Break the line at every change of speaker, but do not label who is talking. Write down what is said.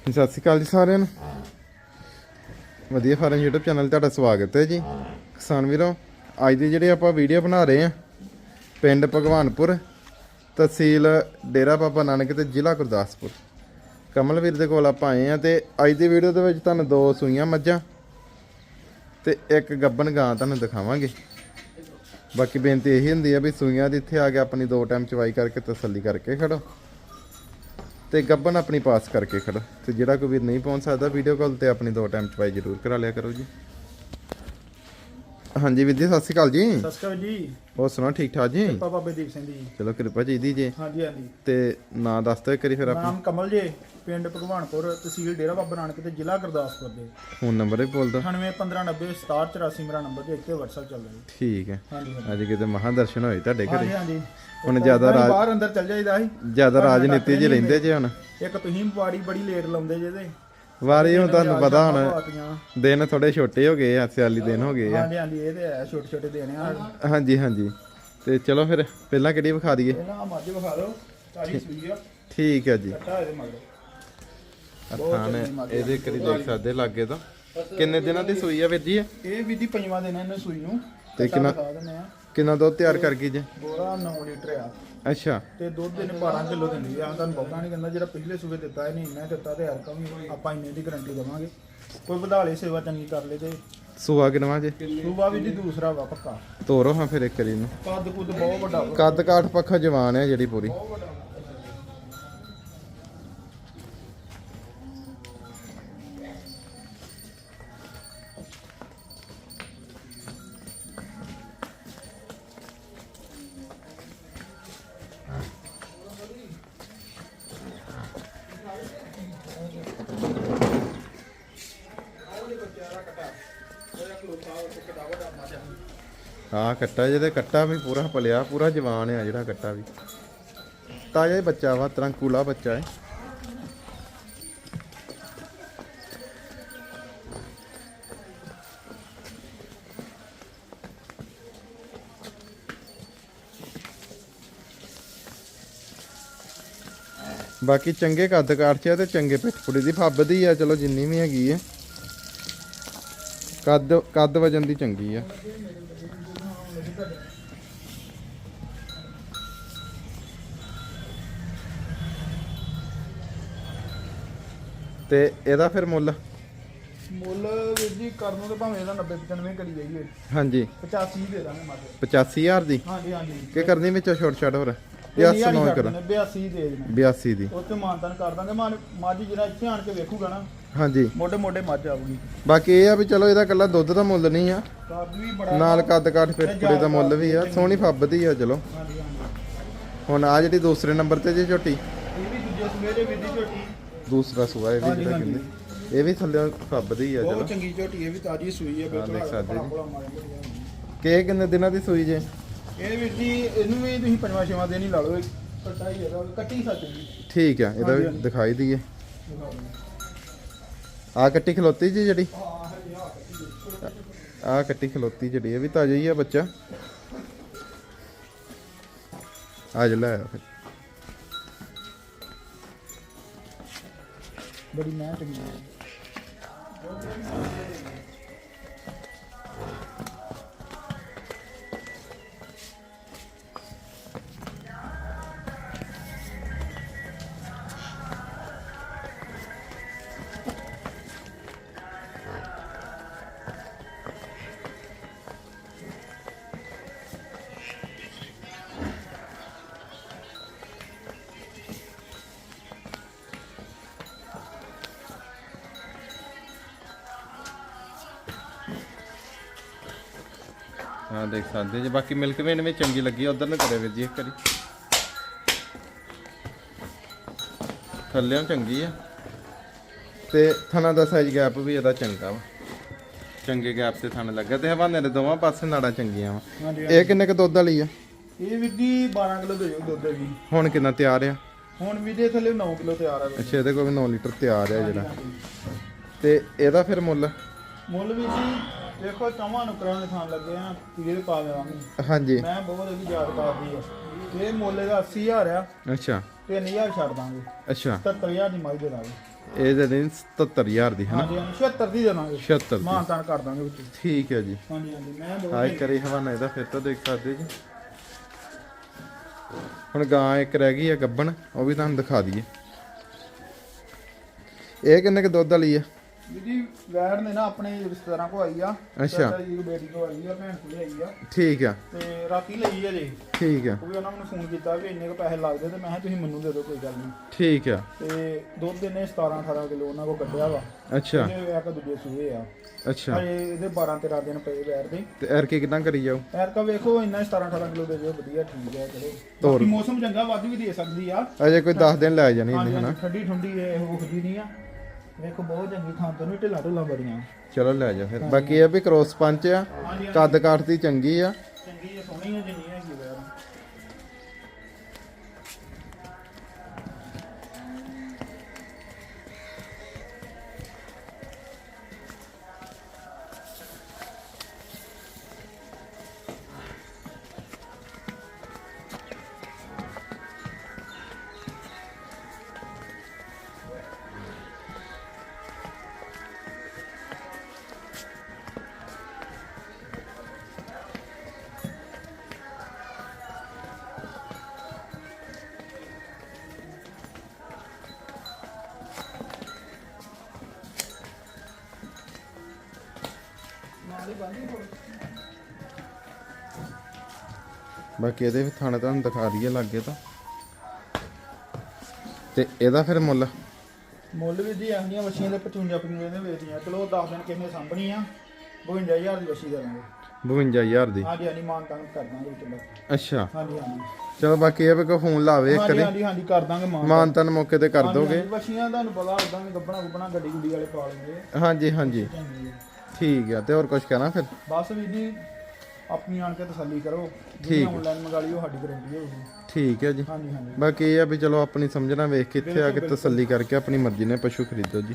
ਸਤਿ ਸ਼੍ਰੀ ਅਕਾਲ ਜੀ ਸਾਰਿਆਂ ਨੂੰ। ਵਧੀਆ ਫਾਰਮ YouTube ਚੈਨਲ 'ਤੇ ਤੁਹਾਡਾ ਸਵਾਗਤ ਹੈ ਜੀ। ਕਿਸਾਨ ਵੀਰੋ ਅੱਜ ਦੀ ਜਿਹੜੀ ਆਪਾਂ ਵੀਡੀਓ ਬਣਾ ਰਹੇ ਹਾਂ ਪਿੰਡ ਭਗਵਾਨਪੁਰ ਤਹਿਸੀਲ ਡੇਰਾ ਬਾਬਾ ਨਾਨਕ ਤੇ ਜ਼ਿਲ੍ਹਾ ਗੁਰਦਾਸਪੁਰ। ਕਮਲਵੀਰ ਦੇ ਕੋਲ ਆਪਾਂ ਆਏ ਆ ਤੇ ਅੱਜ ਦੀ ਵੀਡੀਓ ਦੇ ਵਿੱਚ ਤੁਹਾਨੂੰ ਦੋ ਸੂਈਆਂ ਮੱਝਾਂ ਤੇ ਇੱਕ ਗੱਬਨ ਗਾਂ ਤੁਹਾਨੂੰ ਦਿਖਾਵਾਂਗੇ। ਬਾਕੀ ਬੇਨਤੀ ਇਹੀ ਹੁੰਦੀ ਆ ਵੀ ਸੂਈਆਂ ਦੀ ਇੱਥੇ ਆ ਕੇ ਆਪਣੀ ਦੋ ਟਾਈਮ ਚਵਾਈ ਕਰਕੇ ਤਸੱਲੀ ਕਰਕੇ ਖੜੋ। ਤੇ ਗੱਬਨ ਆਪਣੀ ਪਾਸ ਕਰਕੇ ਖੜੋ ਤੇ ਜਿਹੜਾ ਕੋਈ ਵੀਰ ਨਹੀਂ ਪਹੁੰਚ ਸਕਦਾ ਵੀਡੀਓ ਕਾਲ ਤੇ ਆਪਣੀ ਦੋ ਟਾਈਮ ਚਵਾਈ ਜ਼ਰੂਰ ਕਰਾ ਲਿਆ ਕਰੋ ਜੀ। ਹਾਂਜੀ ਵੀਰ ਜੀ ਸਤਿ ਸ਼੍ਰੀ ਅਕਾਲ ਜੀ।
ਸਤਿ ਸ਼੍ਰੀ ਅਕਾਲ ਜੀ।
ਹੋਰ ਸੁਣਾ ਠੀਕ ਠਾਕ ਜੀ?
ਪਾਪਾ ਬਲਦੀਪ ਸਿੰਘ ਜੀ।
ਚਲੋ ਕਿਰਪਾ ਜੀ ਦੀ ਜੀ।
ਹਾਂਜੀ ਹਾਂਜੀ।
ਤੇ ਨਾਂ ਦੱਸ ਦਿਓ ਇੱਕ ਵਾਰੀ ਫਿਰ ਆਪਣਾ।
ਨਾਮ ਕਮਲ ਜੇ ਪਿੰਡ ਭਗਵਾਨਪੁਰ ਤਹਿਸੀਲ ਡੇਰਾ ਬਾਬਾ ਨਾਨਕ ਤੇ ਜ਼ਿਲ੍ਹਾ ਗੁਰਦਾਸਪੁਰ ਦੇ।
ਫੋਨ ਨੰਬਰ ਵੀ ਬੋਲ ਦਿਓ।
9815906784 ਮੇਰਾ ਨੰਬਰ ਦੇ ਇੱਥੇ WhatsApp ਚੱਲ ਰਿਹਾ ਜੀ।
ਠੀਕ ਹੈ।
ਹਾਂਜੀ ਹਾਂਜੀ।
ਅੱਜ ਕਿਤੇ ਮਹਾਦਰਸ਼ਨ ਹੋਏ ਤੁਹਾਡੇ
ਹਾਂਜੀ
ਘਰੇ।
ਹਾਂਜੀ
ਹੁਣ ਜ਼ਿਆਦਾ ਰਾਜ
ਬਾਹਰ ਅੰਦਰ ਚੱਲ ਜਾਈਦਾ ਸੀ।
ਜ਼ਿਆਦਾ ਰਾਜਨੀਤੀ 'ਚ ਰਹਿੰਦੇ ਜੇ ਹੁਣ।
ਇੱਕ ਤੁਸੀਂ ਬਾੜੀ ਬੜੀ ਲੇਟ ਲਾਉਂਦੇ ਜੇ ਤੇ
ਵਾਰੀ ਹੁਣ ਤੁਹਾਨੂੰ ਪਤਾ ਹੁਣ ਦਿਨ ਥੋੜੇ ਛੋਟੇ ਹੋ ਗਏ ਆ ਸਿਆਲੀ ਦਿਨ ਹੋ ਗਏ ਆ।
ਹਾਂਜੀ ਹਾਂਜੀ ਇਹ ਤੇ ਹੈ ਛੋਟੇ ਛੋਟੇ ਦੇਣੇ ਆ।
ਹਾਂਜੀ ਹਾਂਜੀ। ਤੇ ਚਲੋ ਫਿਰ ਪਹਿਲਾਂ ਕਿਹੜੀ ਵਿਖਾ ਦਈਏ?
ਇਹਨਾਂ ਮੱਝ ਵਿਖਾ ਦਿਓ ਚਾਲੀ ਸੂਈ ਆ।
ਠੀਕ ਹੈ ਜੀ।
ਕੱਟਾ ਇਹਦੇ ਮਗਰ।
ਇਹਦੇ ਕਰੀ ਦੇਖ ਸਕਦੇ ਲਾਗੇ ਤੋਂ। ਕਿੰਨੇ ਦਿਨਾਂ ਦੀ ਸੂਈ ਆ ਵੀਰ ਜੀ ਇਹ?
ਇਹ ਵੀ ਦੀ ਪੰਜਵਾਂ ਦਿਨ ਇਹਨੇ ਸੂਈ ਨੂੰ।
ਤੇ ਕਿੰਨਾ-
ਵਿਖਾ ਦਿੰਦੇ ਆ।
ਕਿੰਨਾ ਦੁੱਧ ਤਿਆਰ ਕਰ ਗਈ ਜੇ?
ਬੋਰਾ 9 ਲੀਟਰ ਆ।
ਅੱਛਾ।
ਤੇ ਦੁੱਧ ਇਹਨੇ 12 ਕਿਲੋ ਦਿੰਦੀ ਆ। ਤੁਹਾਨੂੰ ਬਹੁਤਾ ਨਹੀਂ ਕਹਿੰਦਾ ਜਿਹੜਾ ਪਿਛਲੇ ਸੂਬੇ ਦਿੱਤਾ ਇਹਨੇ ਇੰਨਾ ਦਿੱਤਾ ਤੇ ਹਰ ਵੀ ਆਪਾਂ ਇੰਨੇ ਦੀ ਗਾਰੰਟੀ ਦੇਵਾਂਗੇ। ਕੋਈ ਵਧਾਲੇ ਸੇਵਾ ਚੰਗੀ ਕਰ ਲੇ ਤੇ
ਸੂਆ ਕਿਨਵਾ ਜੇ?
ਸੂਬਾ ਵੀ ਦੀ ਦੂਸਰਾ ਵਾ ਪੱਕਾ।
ਤੋਰੋ ਹਾਂ ਫਿਰ ਇੱਕ ਵਾਰੀ ਨੂੰ
ਕੱਦ ਕੁੱਦ ਬਹੁਤ ਵੱਡਾ ਵਾ।
ਕੱਦ ਕਾਠ ਪੱਖਾ ਜਵਾਨ ਹੈ ਜਿਹੜੀ ਪੂਰੀ।
ਬਹੁਤ ਵੱਡਾ ਵਾ।
ਹਾਂ ਕੱਟਾ ਜਿਹਦੇ ਕੱਟਾ ਵੀ ਪੂਰਾ ਪਲਿਆ, ਪੂਰਾ ਜਵਾਨ ਆ ਜਿਹੜਾ ਕੱਟਾ ਵੀ। ਤਾਜ਼ਾ ਹੀ ਬੱਚਾ ਵਾ ਤਰੰਕੂਲਾ ਬੱਚਾ ਹੈ ਬਾਕੀ ਚੰਗੇ ਕੱਦ ਕਾਠ ਚ ਆ ਤੇ ਚੰਗੇ ਪਿੱਠ ਪੁੜੀ ਦੀ ਫੱਬਦੀ ਆ, ਚਲੋ ਜਿੰਨੀ ਵੀ ਹੈਗੀ ਹੈ ਕੱਦ ਕੱਦ ਵਜਨ ਦੀ ਚੰਗੀ ਆ। ਤੇ ਇਹਦਾ ਫਿਰ ਮੁੱਲ?
ਮੁੱਲ ਵੀਰ ਜੀ ਕਰਨ ਤੇ ਭਾਵੇਂ ਇਹਦਾ 90 95 ਕਰੀ ਜਾਈਏ।
ਹਾਂਜੀ।
85 ਦੇ ਦਾਂਗੇ ਮੱਝ।
85000 ਦੀ?
ਹਾਂਜੀ ਹਾਂਜੀ।
ਕੀ ਕਰਨੀ ਵਿੱਚੋਂ ਛੋਟ ਛਾਟ ਹੋਰ? ਯਸ ਨੋ ਕਰ
82 ਦੇ। ਦੇਣਾ
82 ਦੀ
ਉੱਤੇ ਮਾਨਤਨ ਕਰ ਦਾਂਗੇ। ਮਾਨ ਮੱਝ ਜਿਹੜਾ ਇੱਥੇ ਆਣ ਕੇ ਵੇਖੂਗਾ ਨਾ
ਹਾਂਜੀ।
ਮੋਢੇ ਮੋਢੇ ਮੱਝ ਆਊਗੀ।
ਬਾਕੀ ਇਹ ਆ ਵੀ ਚਲੋ ਇਹਦਾ ਕੱਲਾ ਦੁੱਧ ਦਾ ਮੁੱਲ ਨਹੀਂ ਆ।
ਕੱਦ ਵੀ ਬੜਾ
ਨਾਲ ਕੱਦ ਕਾਠ ਪੁੜੀ ਦਾ ਮੁੱਲ ਵੀ ਆ। ਸੋਹਣੀ ਫੱਬਦੀ ਆ ਚਲੋ।
ਹਾਂਜੀ ਹਾਂਜੀ।
ਹੁਣ ਆ ਜਿਹੜੀ ਦੂਸਰੇ ਨੰਬਰ ਤੇ ਜੇ ਝੋਟੀ।
ਇਹ ਵੀ ਦੂਜੇ ਸੂਏ ਦੇ ਵਿੱਦੀ ਝੋਟੀ।
ਦੂਸਰਾ ਸੂਆ ਇਹ ਵੀ
ਹਾਂਜੀ,
ਜਿਹੜਾ
ਹਾਂਜੀ।
ਕਹਿੰਦੇ ਇਹ ਵੀ ਥੱਲੇ ਫੱਬਦੀ ਆ ਚਲੋ।
ਚੰਗੀ ਝੋਟੀ ਇਹ ਵੀ ਤਾਜੀ ਸੂਈ ਹੈ ਬਿਲਕੁਲ
ਦੇਖ ਸਕਦੇ ਜੀ।
ਭਲਾ।
ਕਿ ਕਿੰਨੇ ਦਿਨਾਂ ਦੀ ਸੂਈ ਜੇ?
ਇਹ ਵੀਰ ਜੀ ਇਹਨੂੰ ਵੀ ਤੁਸੀਂ ਪੰਜਵਾਂ ਛੇਵਾਂ ਦਿਨ ਹੀ ਲਾ ਲਓ ਇਹ ਕੱਟਾ ਹੀ ਕੱਟੀ ਸੱਚ ਜੀ
ਠੀਕ ਆ ਇਹਦਾ ਵੀ
ਹਾਂਜੀ, ਹਾਂਜੀ।
ਦਿਖਾਈ ਦਈਏ। ਆ ਕੱਟੀ ਖਲੋਤੀ ਜੀ ਜਿਹੜੀ? ਆ ਕੱਟੀ ਖਲੋਤੀ ਜਿਹੜੀ, ਇਹ ਵੀ ਤਾਜ਼ਾ ਹੀ ਆ ਬੱਚਾ। ਆ ਜਾ, ਲੈ ਫਿਰ।
ਬੜੀ ਮੈਂ ਚੰਗੀ
ਹਾਂ ਦੇਖ ਸਕਦੇ ਜੇ। ਬਾਕੀ ਮਿਲਕ ਵੇਨ ਵੀ ਚੰਗੀ ਲੱਗੀ ਉਧਰ ਨੂੰ ਕਰੇ ਵੀਰ ਜੀ ਇੱਕ ਵਾਰੀ। ਥੱਲਿਆਂ ਚੰਗੀ ਆ। ਤੇ ਥਣਾ ਦਾ ਸਾਈਜ਼ ਗੈਪ ਵੀ ਇਹਦਾ ਚੰਗਾ ਵਾ। ਚੰਗੇ ਗੈਪ ਤੇ ਥਣ ਲੱਗਾ ਤੇ ਹਵਾਨੇ ਦੇ ਦੋਵਾਂ ਪਾਸੇ ਨਾੜਾਂ ਚੰਗੀਆਂ ਵਾ।
ਹਾਂਜੀ
ਇਹ ਕਿੰਨੇ ਕ ਦੁੱਧ ਵਾਲੀ ਆ?
ਇਹ ਵੀਰ ਜੀ 12 ਕਿਲੋ ਦੇ ਜੋ ਦੁੱਧ ਹੈ ਜੀ
ਹੁਣ ਕਿੰਨਾ ਤਿਆਰ ਆ?
ਹੁਣ ਵੀ ਦੇ ਥੱਲੇ 9 ਕਿਲੋ ਤਿਆਰ ਆ।
ਅੱਛਾ ਇਹਦੇ ਕੋਲ ਵੀ 9 ਲੀਟਰ ਤਿਆਰ ਆ ਜਿਹੜਾ। ਤੇ ਇਹਦਾ ਫਿਰ ਮੁੱਲ?
ਮੁੱਲ ਵੀ ਜੀ ਦੇਖੋ ਚੌਵਾਂ ਨੁਕਰਾਂ ਦੇ ਥਾਂ ਲੱਗੇ ਆ ਤੀਰੇ ਦੇ ਪਾ ਦੇਵਾਂਗੇ।
ਹਾਂਜੀ।
ਮੈਂ ਬਹੁਤ ਇਹਦੀ ਯਾਦ ਕਰਦੀ ਆ। ਇਹ ਮੁੱਲ ਇਹਦਾ 80000 ਆ
ਅੱਛਾ।
3000 ਛੱਡ ਦਾਂਗੇ।
ਅੱਛਾ।
70000 ਦੀ ਮਾਈ ਦੇ ਦਾਂਗੇ।
ਇਹ ਦੇ ਦਿਨ 77000 ਦੀ
ਹਾਂਜੀ ਹਾਂਜੀ 76 ਦੀ ਦੇਵਾਂਗੇ।
76 ਦੀ।
ਮਾਨਤਾਨ ਕਰ ਦਾਂਗੇ ਵਿੱਚ।
ਠੀਕ ਹੈ ਜੀ।
ਹਾਂਜੀ ਹਾਂਜੀ ਮੈਂ ਬਹੁਤ
ਹਾਈ ਕਰੀ ਹਵਾਨਾ ਇਹਦਾ ਫਿਰ ਤਾਂ ਦੇਖ ਸਕਦੇ ਜੀ। ਹੁਣ ਗਾਂ ਇੱਕ ਰਹਿ ਗਈ ਆ ਗੱਬਣ ਉਹ ਵੀ ਤੁਹਾਨੂੰ ਦਿਖਾ ਦਈਏ। ਇਹ ਕਿੰਨੇ ਕ ਦੁੱਧ ਵਾਲੀ ਆ?
ਜੀ ਵੈੜ ਨੇ ਨਾ ਆਪਣੇ ਰਿਸ਼ਤੇਦਾਰਾਂ ਕੋ ਆਈ ਆ।
ਅੱਛਾ।
ਚਾਚਾ ਜੀ ਦੀ ਬੇਟੀ ਕੋ ਆਈ ਆ ਭੈਣ ਕੋਲ ਆਈ ਆ।
ਠੀਕ ਆ।
ਤੇ ਰਾਤੀ ਲਈ ਆ ਜੀ।
ਠੀਕ ਆ।
ਉਹ ਵੀ ਉਹਨਾਂ ਮੈਨੂੰ ਫੋਨ ਕੀਤਾ ਵੀ ਇੰਨੇ ਕੁ ਪੈਸੇ ਲੱਗਦੇ ਤੇ ਮੈਂ ਕਿਹਾ ਤੁਸੀਂ ਮੈਨੂੰ ਦੇ ਦਿਓ ਕੋਈ ਗੱਲ ਨਹੀਂ।
ਠੀਕ ਆ।
ਤੇ ਦੁੱਧ ਇਹਨੇ 17 18 ਕਿਲੋ ਉਹਨਾਂ ਕੋ ਕੱਢਿਆ ਵਾ।
ਅੱਛਾ।
ਇਹਦੇ ਇੱਕ ਦੂਜੇ ਸੂਏ ਆ।
ਅੱਛਾ।
ਹਜੇ ਇਹਦੇ 12 13 ਦਿਨ ਪਏ ਵੈੜ ਦੇ।
ਤੇ ਐਰ ਕੀ ਕਿਦਾਂ ਕਰੀ ਜਾਓ?
ਵੇਖੋ ਇੰਨਾ 17 18 ਕਿਲੋ ਦੇ ਦਿਓ ਵਧੀਆ ਠੀਕ ਹੈ ਚਲੋ।
ਤੋਰ।
ਬਾਕੀ ਮੌਸਮ ਚੰਗਾ ਵੱਧ ਵੀ ਦੇ ਸਕਦੀ ਆ।
ਅਜੇ ਕੋਈ 10 ਦਿਨ ਲੈ ਜਾਣੀ
ਹਾਂਜੀ
ਇਹਨੇ ਹਨਾ
ਹਾਂਜੀ, ਠੰਡੀ ਠੰਡੀ ਇਹ ਉਹਦੀ ਨਹੀਂ ਆ। ਵੇਖੋ ਬਹੁਤ ਚੰਗੀ ਥਾਂ ਤੋਂ ਨਹੀਂ ਢਿੱਲਾ ਢਿੱਲਾ ਬੜੀਆਂ।
ਚਲੋ ਲੈ ਜਾ ਫਿਰ। ਬਾਕੀ ਇਹ ਵੀ ਕ੍ਰੋਸ ਪੰਚ ਆ
ਹਾਂਜੀ
ਕੱਦ ਕਾਠ ਦੀ ਚੰਗੀ ਆ।
ਚੰਗੀ ਆ ਸੋਹਣੀ ਆ ਜਿੰਨੀ
ਬਾਕੀ ਇਹਦੇ ਵੀ ਥਾਣੇ ਤੁਹਾਨੂੰ ਦਿਖਾ ਦਈਏ ਲੱਗੇ ਤਾਂ। ਤੇ ਇਹਦਾ ਫਿਰ ਮੁੱਲ?
ਮੁੱਲ ਵੀ ਜੀ ਇਹਨੀਆਂ ਮੱਛੀਆਂ ਦੇ 55 55 ਦੇ ਵੇਚਦੀਆਂ। ਚਲੋ 10 ਦਿਨ ਕਿਸੇ ਨੇ ਸਾਂਭਣੀ ਆ 52000 ਦੀ ਮੱਛੀ ਦੇ ਦਾਂਗੇ
52000 ਦੀ?
ਹਾਂਜੀ ਹਾਂਜੀ ਮਾਨ ਤਾਨ ਕਰ ਦਾਂਗੇ ਚਲੋ
ਅੱਛਾ।
ਹਾਂਜੀ ਹਾਂਜੀ।
ਚਲੋ ਬਾਕੀ ਇਹ ਵੀ ਕੋਈ ਫੋਨ ਲਾਵੇ ਇੱਕ ਵਾਰੀ
ਹਾਂਜੀ ਹਾਂਜੀ ਕਰ ਦਾਂਗੇ ਮਾਨ
ਮਾਨ ਤਨ ਮੌਕੇ ਤੇ ਕਰ ਦੋਗੇ।
ਮੱਛੀਆਂ ਤੁਹਾਨੂੰ ਪਤਾ ਉਦਾਂ ਵੀ ਗੱਬਣਾ ਗੁੱਬਣਾ ਗੱਡੀ ਗੁੱਡੀ ਵਾਲੇ ਪਾ ਲੈਂਦੇ।
ਹਾਂਜੀ। ਹਾਂਜੀ। ਠੀਕ ਆ ਤੇ ਹੋਰ ਕੁਝ ਕਹਿਣਾ ਫਿਰ?
ਬਸ ਵੀ ਜੀ ਆਪਣੀ ਆਣ ਕੇ ਤਸੱਲੀ ਕਰੋ। ਜਿਹੜੀ ਆਨਲਾਈਨ ਮੰਗਾ ਲਈ ਉਹ ਸਾਡੀ ਗਾਰੰਟੀ ਹੋਊਗੀ
ਠੀਕ ਹੈ ਜੀ।
ਹਾਂਜੀ ਹਾਂਜੀ।
ਬਾਕੀ ਇਹ ਆ ਵੀ ਚਲੋ ਆਪਣੀ ਸਮਝਣਾ ਵੇਖ ਕੇ ਇੱਥੇ ਆ ਕੇ ਤਸੱਲੀ ਕਰਕੇ ਆਪਣੀ ਮਰਜ਼ੀ ਨਾਲ ਪਸ਼ੂ ਖਰੀਦੋ ਜੀ।